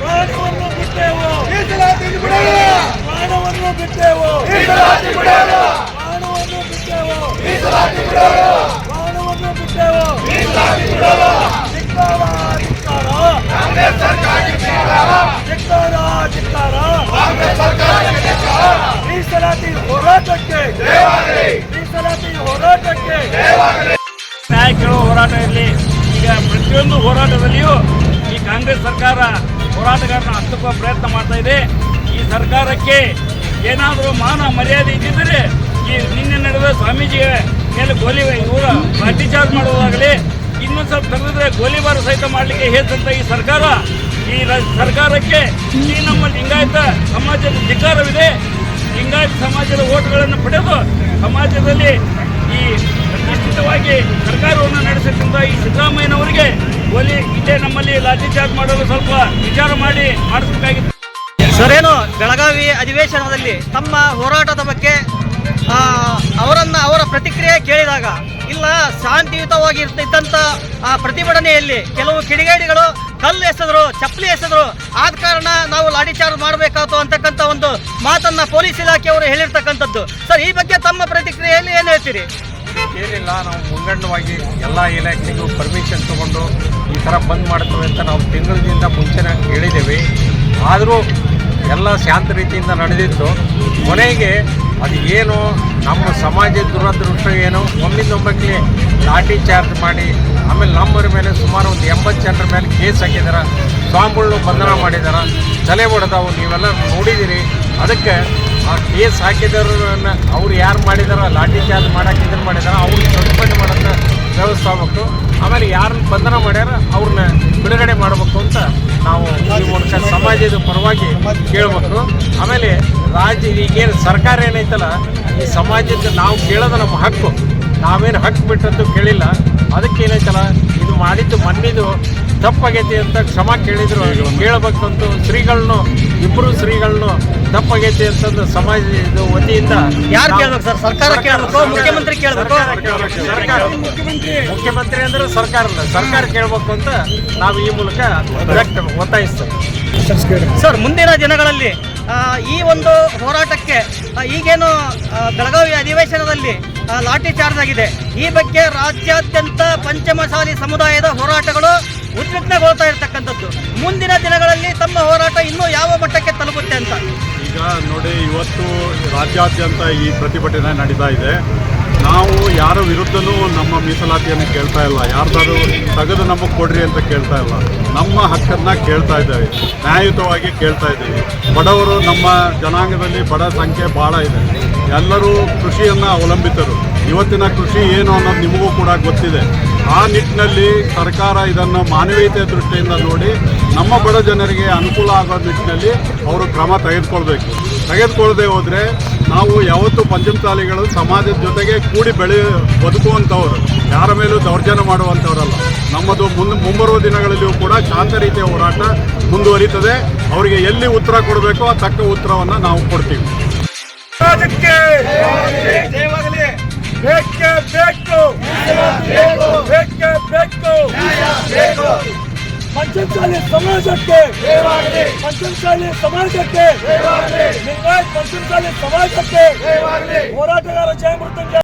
ಪ್ರಾಣವನ್ನು ಬಿಟ್ಟೆವು ಪ್ರಾಣವನ್ನು ಬಿಟ್ಟೆವು ಪ್ರಾಣವನ್ನು ಬಿಟ್ಟೆವು ಧಿಕ್ಕಾರ ಧಿಕ್ಕಾರ ಧಿಕ್ಕಾರ ಧಿಕ್ಕಾರ ಮೀಸಲಾತಿ ಹೋರಾಟಕ್ಕೆ ಮೀಸಲಾತಿ ಹೋರಾಟಕ್ಕೆ ನ್ಯಾಯ ಕೇಳುವ ಹೋರಾಟ ಇರಲಿ. ಈಗ ಪ್ರತಿಯೊಂದು ಹೋರಾಟದಲ್ಲಿಯೂ ಈ ಕಾಂಗ್ರೆಸ್ ಸರ್ಕಾರ ಹೋರಾಟಗಾರನ ಹತ್ತುಕುವ ಪ್ರಯತ್ನ ಮಾಡ್ತಾ ಇದೆ. ಈ ಸರ್ಕಾರಕ್ಕೆ ಏನಾದರೂ ಮಾನ ಮರ್ಯಾದೆ ಇದ್ದಿದ್ದರೆ ಈ ನಿನ್ನೆ ನಡೆದ ಸ್ವಾಮೀಜಿ ಮೇಲೆ ಗೋಲಿ ಇವರ ಲಾಠಿ ಚಾರ್ಜ್ ಮಾಡುವುದಾಗಲಿ, ಇನ್ನೊಂದು ಸ್ವಲ್ಪ ತೆಗೆದಿದ್ರೆ ಗೋಲಿಬಾರ ಸಹಿತ ಮಾಡಲಿಕ್ಕೆ ಹೇತಂತ ಈ ಸರ್ಕಾರ, ಈ ಸರ್ಕಾರಕ್ಕೆ ಈ ನಮ್ಮ ಲಿಂಗಾಯತ ಸಮಾಜದ ಧಿಕ್ಕಾರವಿದೆ. ಲಿಂಗಾಯತ ಸಮಾಜದ ಓಟ್ಗಳನ್ನು ಪಡೆದು ನಡೆಸತಕ್ಕಂಥ ಈ ಸಿದ್ದರಾಮಯ್ಯನವರಿಗೆ ಒಲಿ ಇಲ್ಲೇ ನಮ್ಮಲ್ಲಿ ಲಾಠಿ ಚಾರ್ಜ್ ಮಾಡಲು ಸ್ವಲ್ಪ ವಿಚಾರ ಮಾಡಿ ಮಾಡಿಸಬೇಕಾಗಿತ್ತು. ಸರ್, ಏನು ಬೆಳಗಾವಿ ಅಧಿವೇಶನದಲ್ಲಿ ತಮ್ಮ ಹೋರಾಟದ ಬಗ್ಗೆ ಅವರನ್ನ ಅವರ ಪ್ರತಿಕ್ರಿಯೆ ಕೇಳಿದಾಗ, ಇಲ್ಲ, ಶಾಂತಿಯುತವಾಗಿ ಇದ್ದಂತ, ಆ, ಪ್ರತಿಭಟನೆಯಲ್ಲಿ ಕೆಲವು ಕಿಡಿಗೇಡಿಗಳು ಕಲ್ಲು ಎಸೆದ್ರು, ಚಪ್ಪಲಿ ಎಸೆದ್ರು, ಆದ ಕಾರಣ ನಾವು ಲಾಠಿ ಚಾರ್ಜ್ ಮಾಡಬೇಕಾಯ್ತು ಅಂತಕ್ಕಂಥ ಒಂದು ಮಾತನ್ನ ಪೊಲೀಸ್ ಇಲಾಖೆಯವರು ಹೇಳಿರ್ತಕ್ಕಂಥದ್ದು. ಸರ್, ಈ ಬಗ್ಗೆ ತಮ್ಮ ಪ್ರತಿಕ್ರಿಯೆಯಲ್ಲಿ ಏನು ಹೇಳ್ತೀರಿ? ಏನಿಲ್ಲ ನಾವು ಮುಂಗಂಡವಾಗಿ ಎಲ್ಲ ಇಲಾಖೆಗೂ ಪರ್ಮಿಷನ್ ತಗೊಂಡು ಈ ಥರ ಬಂದ್ ಮಾಡ್ತೇವೆ ಅಂತ ನಾವು ತಿಂಗಳಿಂದ ಮುಂಚೆನೇ ಹೇಳಿದ್ದೇವೆ. ಆದರೂ ಎಲ್ಲ ಶಾಂತ ರೀತಿಯಿಂದ ನಡೆದಿತ್ತು. ಕೊನೆಗೆ ಅದು ಏನು, ನಮ್ಮ ಸಮಾಜದ ದುರದೃಷ್ಟ ಏನು ಒಮ್ಮಿಂದೊಬ್ಬಕ್ಕೆ ಲಾಠಿ ಚಾರ್ಜ್ ಮಾಡಿ, ಆಮೇಲೆ ನಮ್ಮರ ಮೇಲೆ ಸುಮಾರು ಒಂದು ಎಂಬತ್ತು ಜನರ ಮೇಲೆ ಕೇಸ್ ಹಾಕಿದಾರೆ ಸ್ವಾಮಿಗಳನ್ನು ಬಂಧನ ಮಾಡಿದಾರೆ, ತಲೆ ಹೊಡೆದವು ನೀವೆಲ್ಲ ನೋಡಿದ್ದೀರಿ ಅದಕ್ಕೆ ಆ ಕೇಸ್ ಹಾಕಿದವ್ರನ್ನ ಅವ್ರು ಯಾರು ಮಾಡಿದಾರ? ಲಾಠಿ ಆಮೇಲೆ ಯಾರನ್ನ ಬಂಧನ ಮಾಡ್ಯಾರ ಅವ್ರನ್ನ ಬಿಡುಗಡೆ ಮಾಡಬೇಕು ಅಂತ ನಾವು ಈ ಮೂಲಕ ಸಮಾಜದ ಪರವಾಗಿ ಕೇಳಬೇಕು. ಆಮೇಲೆ ರಾಜ್ಯ ಈಗೇನು ಸರ್ಕಾರ ಏನೈತಲ್ಲ, ಈ ಸಮಾಜದ ನಾವು ಕೇಳೋದು ನಮ್ಮ ಹಕ್ಕು. ನಾವೇನು ಹಕ್ಕು ಬಿಟ್ಟಂತೂ ಕೇಳಿಲ್ಲ. ಅದಕ್ಕೆ ಏನೈತಲ್ಲ ಇದು ಮಾಡಿದ್ದು ಮಣ್ಣಿದು ತಪ್ಪಾಗೈತಿ ಅಂತ ಕ್ಷಮ ಕೇಳಿದ್ರು. ಕೇಳಬೇಕಂತ ಶ್ರೀಗಳನ್ನು ಇಬ್ಬರು ಶ್ರೀಗಳನ್ನು ತಪ್ಪಾಗೈತಿ ಅಂತಂದು ಸಮಾಜದ ವತಿಯಿಂದ ಯಾರು ಕೇಳಬೇಕು ಸರ್? ಸರ್ಕಾರ ಕೇಳಬೇಕು. ಮುಖ್ಯಮಂತ್ರಿ ಕೇಳಬೇಕು. ಸರ್ಕಾರ ಮುಖ್ಯಮಂತ್ರಿ. ಅಂದ್ರೆ ಸರ್ಕಾರ ಸರ್ಕಾರ ಕೇಳಬೇಕು ಅಂತ ನಾವು ಈ ಮೂಲಕ ವ್ಯಕ್ತ ಒತ್ತಾಯಿಸ್ತೇವೆ. ಸರ್ ಮುಂದಿನ ದಿನಗಳಲ್ಲಿ ಈ ಒಂದು ಹೋರಾಟಕ್ಕೆ ಈಗೇನು ಬೆಳಗಾವಿ ಅಧಿವೇಶನದಲ್ಲಿ ಲಾಠಿ ಚಾರ್ಜ್ ಆಗಿದೆ. ಈ ಬಗ್ಗೆ ರಾಜ್ಯಾದ್ಯಂತ ಪಂಚಮಸಾಲಿ ಸಮುದಾಯದ ಹೋರಾಟಗಳು ಉದ್ವಿಗ್ನಗೊಳ್ತಾ ಇರ್ತಕ್ಕಂಥದ್ದು. ಮುಂದಿನ ದಿನಗಳಲ್ಲಿ ತಮ್ಮ ಹೋರಾಟ ಇನ್ನೂ ಯಾವ ಮಟ್ಟಕ್ಕೆ ತಲುಪುತ್ತೆ ಅಂತ? ಈಗ ನೋಡಿ, ಇವತ್ತು ರಾಜ್ಯಾದ್ಯಂತ ಈ ಪ್ರತಿಭಟನೆ ನಡೀತಾ ಇದೆ. ನಾವು ಯಾರ ವಿರುದ್ಧನೂ ನಮ್ಮ ಮೀಸಲಾತಿಯನ್ನು ಕೇಳ್ತಾ ಇಲ್ಲ. ಯಾರ್ದಾರು ತೆಗೆದು ನಮಗೆ ಕೊಡ್ರಿ ಅಂತ ಕೇಳ್ತಾ ಇಲ್ಲ. ನಮ್ಮ ಹಕ್ಕನ್ನು ಕೇಳ್ತಾ ಇದ್ದೇವೆ ನ್ಯಾಯಯುತವಾಗಿ ಕೇಳ್ತಾ ಇದ್ದೀವಿ. ಬಡವರು ನಮ್ಮ ಜನಾಂಗದಲ್ಲಿ ಬಡ ಸಂಖ್ಯೆ ಭಾಳ ಇದೆ. ಎಲ್ಲರೂ ಕೃಷಿಯನ್ನು ಅವಲಂಬಿತರು. ಇವತ್ತಿನ ಕೃಷಿ ಏನು ಅನ್ನೋದು ನಿಮಗೂ ಕೂಡ ಗೊತ್ತಿದೆ. ಆ ನಿಟ್ಟಿನಲ್ಲಿ ಸರ್ಕಾರ ಇದನ್ನು ಮಾನವೀಯತೆ ದೃಷ್ಟಿಯಿಂದ ನೋಡಿ ನಮ್ಮ ಬಡ ಜನರಿಗೆ ಅನುಕೂಲ ಆಗೋ ನಿಟ್ಟಿನಲ್ಲಿ ಅವರು ಕ್ರಮ ತೆಗೆದುಕೊಳ್ಬೇಕು. ತೆಗೆದುಕೊಳ್ಳದೆ ಹೋದರೆ ನಾವು ಯಾವತ್ತೂ ಪಂಚಮಸಾಲಿಗಳು ಸಮಾಜದ ಜೊತೆಗೆ ಕೂಡಿ ಬೆಳೆ ಬದುಕುವಂಥವ್ರು, ಯಾರ ಮೇಲೂ ದೌರ್ಜನ್ಯ ಮಾಡುವಂಥವ್ರಲ್ಲ. ನಮ್ಮದು ಮುಂದೆ ಮುಂಬರುವ ದಿನಗಳಲ್ಲಿಯೂ ಕೂಡ ಶಾಂತ ರೀತಿಯ ಹೋರಾಟ ಮುಂದುವರಿತದೆ. ಅವರಿಗೆ ಎಲ್ಲಿ ಉತ್ತರ ಕೊಡಬೇಕೋ ಆ ತಕ್ಕ ಉತ್ತರವನ್ನು ನಾವು ಕೊಡ್ತೀವಿ. ಬೇಕೇ ಬೇಕು ಪಂಚಮಸಾಲಿ ಸಮಾಜಕ್ಕೆ ಪಂಚಮಸಾಲಿ ಸಮಾಜಕ್ಕೆ ಲಿಂಗಾಯತ್ ಪಂಚಮಸಾಲಿ ಸಮಾಜಕ್ಕೆ ಹೋರಾಟಗಾರ ಜಯ ಮೃತ್ಯುಂಜಯ